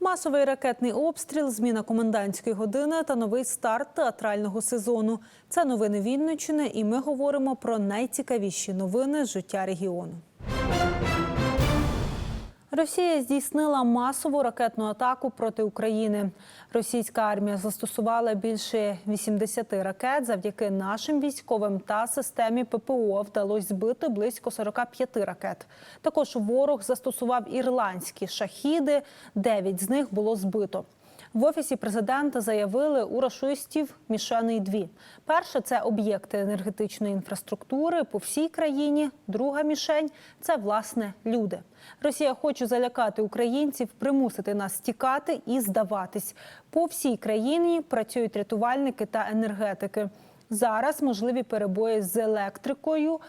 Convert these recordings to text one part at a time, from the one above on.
Масовий ракетний обстріл, зміна комендантської години та новий старт театрального сезону. Це новини Вінниччини, і ми говоримо про найцікавіші новини життя регіону. Росія здійснила масову ракетну атаку проти України. Російська армія застосувала більше 80 ракет. Завдяки нашим військовим та системі ППО вдалося збити близько 45 ракет. Також ворог застосував ірландські шахіди. Дев'ять з них було збито. В офісі президента заявили у рашистів мішеней дві. Перше це об'єкти енергетичної інфраструктури по всій країні. Друга мішень це власне люди. Росія хоче залякати українців, примусити нас тікати і здаватись. По всій країні працюють рятувальники та енергетики. Зараз можливі перебої з електрикою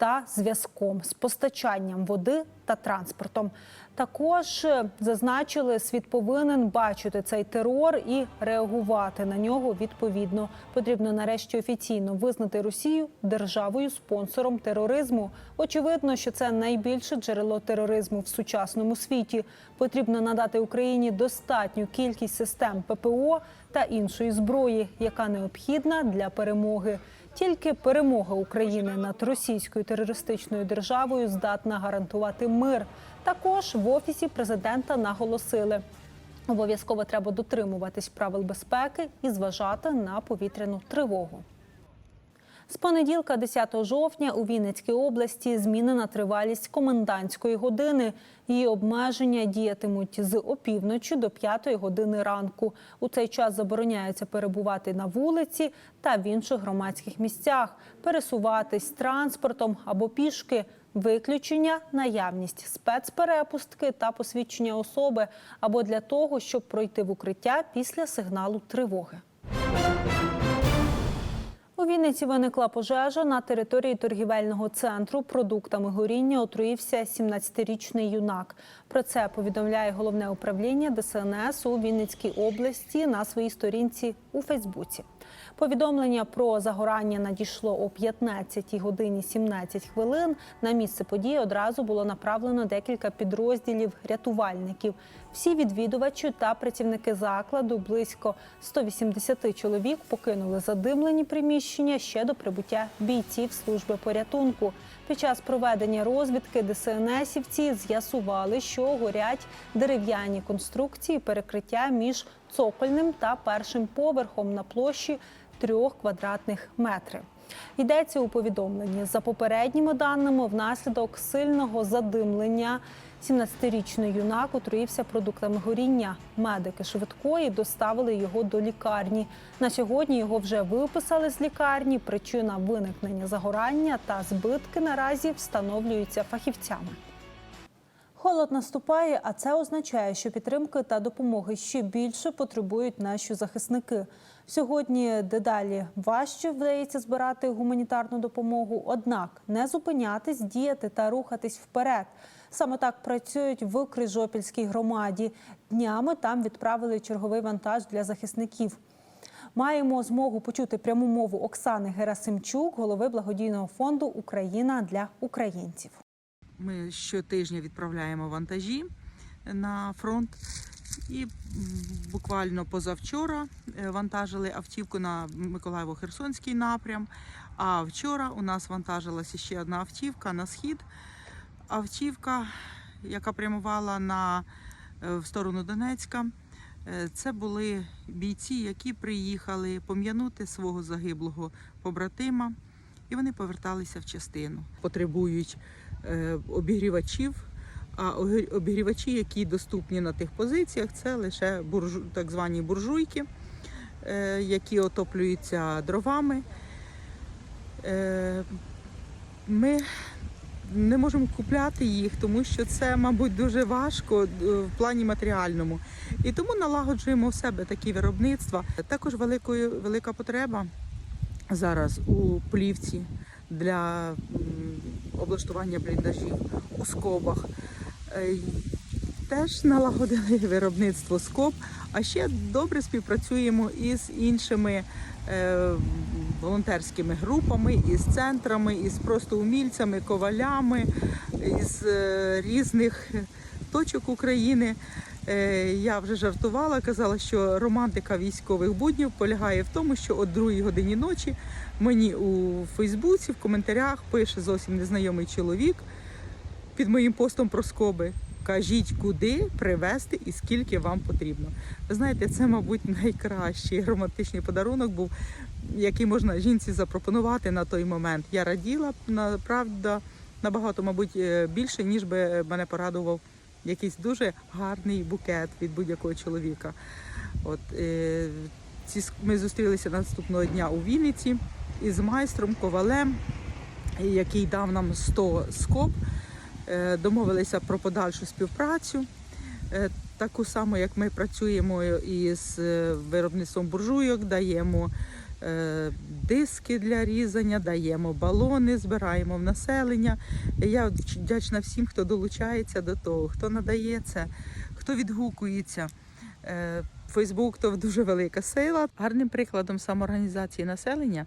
та зв'язком з постачанням води та транспортом. Також е, зазначили, світ повинен бачити цей терор і реагувати на нього відповідно. Потрібно нарешті офіційно визнати Росію державою спонсором тероризму. Очевидно, що це найбільше джерело тероризму в сучасному світі. Потрібно надати Україні достатню кількість систем ППО та іншої зброї, яка необхідна для перемоги. Тільки перемога України над російською терористичною державою здатна гарантувати мир. Також в офісі президента наголосили. Обов'язково треба дотримуватись правил безпеки і зважати на повітряну тривогу. З понеділка, 10 жовтня, у Вінницькій області змінена тривалість комендантської години. Її обмеження діятимуть з опівночі до 5 години ранку. У цей час забороняється перебувати на вулиці та в інших громадських місцях, пересуватись транспортом або пішки. Виключення, наявність спецперепустки та посвідчення особи або для того, щоб пройти в укриття після сигналу тривоги. У Вінниці виникла пожежа на території торгівельного центру. Продуктами горіння отруївся 17-річний юнак. Про це повідомляє головне управління ДСНС у Вінницькій області на своїй сторінці у Фейсбуці. Повідомлення про загорання надійшло о 15 годині 17 хвилин. На місце події одразу було направлено декілька підрозділів рятувальників. Всі відвідувачі та працівники закладу близько 180 чоловік покинули задимлені приміщення ще до прибуття бійців служби порятунку. Під час проведення розвідки ДСНСівці з'ясували, що горять дерев'яні конструкції перекриття між цокольним та першим поверхом на площі трьох квадратних метрів. Йдеться у повідомленні за попередніми даними, внаслідок сильного задимлення 17-річний юнак отруївся продуктами горіння. Медики швидкої доставили його до лікарні. На сьогодні його вже виписали з лікарні. Причина виникнення загорання та збитки наразі встановлюються фахівцями. Холод наступає, а це означає, що підтримки та допомоги ще більше потребують наші захисники. Сьогодні дедалі важче вдається збирати гуманітарну допомогу, однак не зупинятись, діяти та рухатись вперед. Саме так працюють в Крижопільській громаді. Днями там відправили черговий вантаж для захисників. Маємо змогу почути пряму мову Оксани Герасимчук, голови благодійного фонду Україна для українців. Ми щотижня відправляємо вантажі на фронт. І буквально позавчора е, вантажили автівку на Миколаєво-Херсонський напрям. А вчора у нас вантажилася ще одна автівка на схід. Автівка, яка прямувала на, е, в сторону Донецька. Е, Це були бійці, які приїхали пом'янути свого загиблого побратима, і вони поверталися в частину. Потребують обігрівачів. А обігрівачі, які доступні на тих позиціях, це лише буржу, так звані буржуйки, е, які отоплюються дровами. Е, Ми не можемо купляти їх, тому що це, мабуть, дуже важко е, в плані матеріальному. І тому налагоджуємо в себе такі виробництва. Також великою, велика потреба зараз у плівці для облаштування бліндажів у скобах. Е, теж налагодили виробництво скоб, а ще добре співпрацюємо із іншими е, волонтерськими групами, із центрами, із просто умільцями, ковалями, із е, різних точок України. Е, Я вже жартувала, казала, що романтика військових буднів полягає в тому, що о 2 годині ночі мені у Фейсбуці в коментарях пише зовсім незнайомий чоловік під моїм постом про скоби. Кажіть, куди привезти і скільки вам потрібно. Ви знаєте, це, мабуть, найкращий романтичний подарунок був, який можна жінці запропонувати на той момент. Я раділа, правда, набагато, мабуть, е, більше, ніж би мене порадував якийсь дуже гарний букет від будь-якого чоловіка. От, е, ці, ми зустрілися наступного дня у Вінниці із майстром, ковалем, який дав нам 100 скоб. Е, Домовилися про подальшу співпрацю. Е, Таку саму, як ми працюємо із виробництвом буржуйок, даємо диски для різання, даємо балони, збираємо в населення. Я вдячна всім, хто долучається до того, хто надає це, хто відгукується. Е, Фейсбук то дуже велика сила. Гарним прикладом самоорганізації населення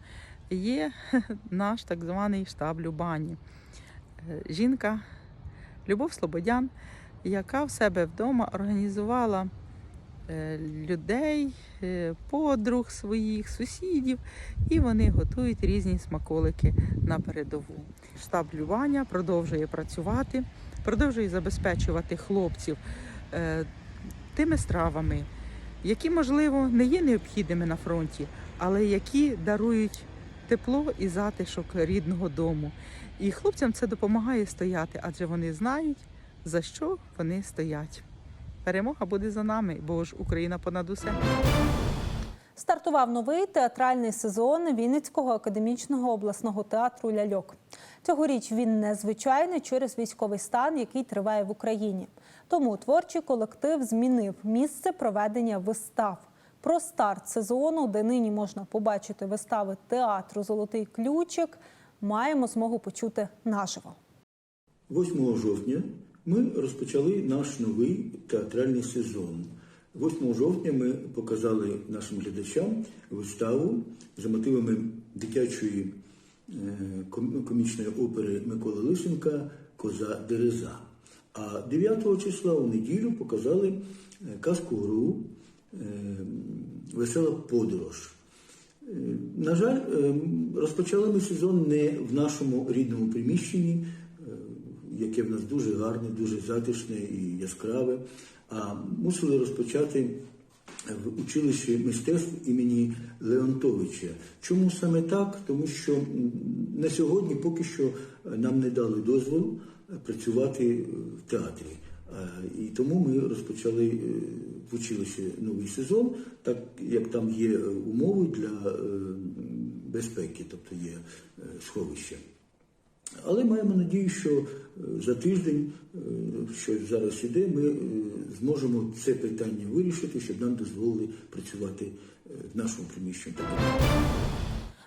є наш так званий штаб Любані. Е, Жінка Любов Слободян, яка в себе вдома організувала е, людей, е, подруг своїх, сусідів, і вони готують різні смаколики на передову. Штаб Любаня продовжує працювати, продовжує забезпечувати хлопців е, тими стравами, які, можливо, не є необхідними на фронті, але які дарують тепло і затишок рідного дому. І хлопцям це допомагає стояти, адже вони знають, за що вони стоять. Перемога буде за нами, бо ж Україна понад усе. Стартував новий театральний сезон Вінницького академічного обласного театру Ляльок. Цьогоріч він незвичайний через військовий стан, який триває в Україні. Тому творчий колектив змінив місце проведення вистав. Про старт сезону, де нині можна побачити вистави театру Золотий ключик, маємо змогу почути наживо. 8 жовтня ми розпочали наш новий театральний сезон. 8 жовтня ми показали нашим глядачам виставу за мотивами дитячої е, комічної опери Миколи Лисенка Коза Дереза. А 9 числа у неділю показали е, казку гру е, Весела подорож. На жаль, розпочали ми сезон не в нашому рідному приміщенні, яке в нас дуже гарне, дуже затишне і яскраве, а мусили розпочати в училищі мистецтв імені Леонтовича. Чому саме так? Тому що на сьогодні поки що нам не дали дозволу працювати в театрі. Е, І тому ми розпочали е, в училищі новий сезон, так як там є е, умови для е, безпеки, тобто є е, сховища. Але маємо надію, що е, за тиждень, е, що зараз іде, ми е, зможемо це питання вирішити, щоб нам дозволили працювати в нашому приміщенні.